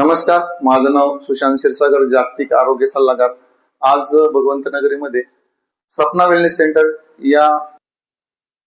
नमस्कार माझं नाव सुशांत क्षीरसागर जागतिक आरोग्य सल्लागार. आज भगवंत नगरीमध्ये सपना वेलनेस सेंटर या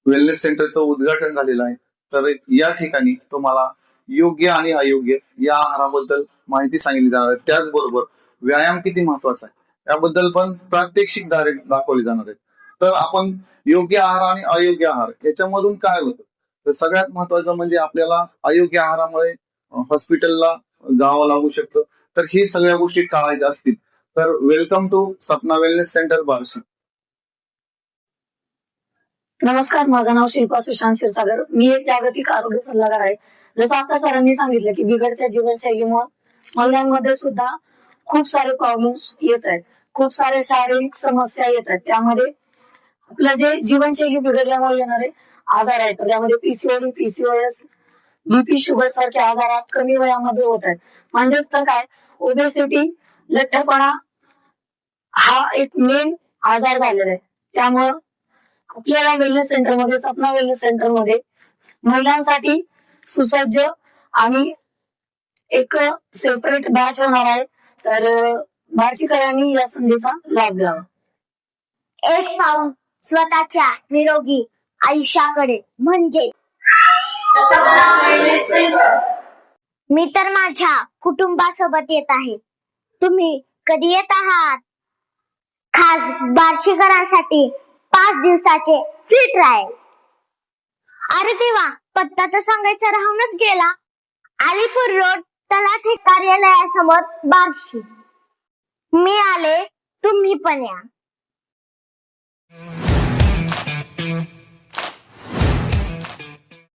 वेलनेस सेंटरचं उद्घाटन झालेलं आहे. तर या ठिकाणी तुम्हाला योग्य आणि अयोग्य या आहाराबद्दल माहिती सांगितली जाणार आहे. त्याचबरोबर व्यायाम किती महत्त्वाचा आहे याबद्दल पण प्रात्यक्षिक दारे दाखवले जाणार आहेत. तर आपण योग्य आहार आणि अयोग्य आहार याच्यामधून काय होतं? तर सगळ्यात महत्वाचं म्हणजे आपल्याला अयोग्य आहारामुळे हॉस्पिटलला जावं लागू शकतं. तर हे सगळ्या गोष्टी टाळायच्या असतील. तर welcome to Sapna wellness centre Barshi. नमस्कार माझं नाव शिल्पा सुशांत क्षीरसागर. मी एक जागतिक आरोग्य सल्लागार आहे. जसं आता सरांनी सांगितलं की बिघडत्या जीवनशैलीमुळे महिलांमध्ये सुद्धा खूप सारे प्रॉब्लेम्स येत आहेत. खूप सारे शारीरिक समस्या येत आहेत. त्यामध्ये आपलं जे जीवनशैली बिघडल्यामुळे येणारे आजार आहेत. त्यामध्ये पीसीओडी पीसीओएस बीपी शुगर सारखे आजार आज कमी वयामध्ये होत आहेत. म्हणजेच तर काय ओबेसिटी लठ्ठपणा हा एक मेन आजार झालेला आहे. त्यामुळं आपल्याला वेलनेस सेंटरमध्ये सपना वेलनेस सेंटरमध्ये महिलांसाठी सुसज्ज आणि एक सेपरेट बॅच होणार आहे. तर बार्शीकरांनी या संधीचा लाभ घ्यावा. एक पाऊल स्वतःच्या निरोगी आयुष्याकडे म्हणजे मी तर माझ्या कुटुंबासोबत येत आहे. तुम्ही कधी येत आहात? खास बार्शीकरांसाठी पाच दिवसाचे फ्री ट्रायल अरे देवा पत्ता तर सांगायचा राहूनच गेला. अलीपूर रोड तलाठी कार्यालयासमोर बार्शी. मी आले तुम्ही पण या.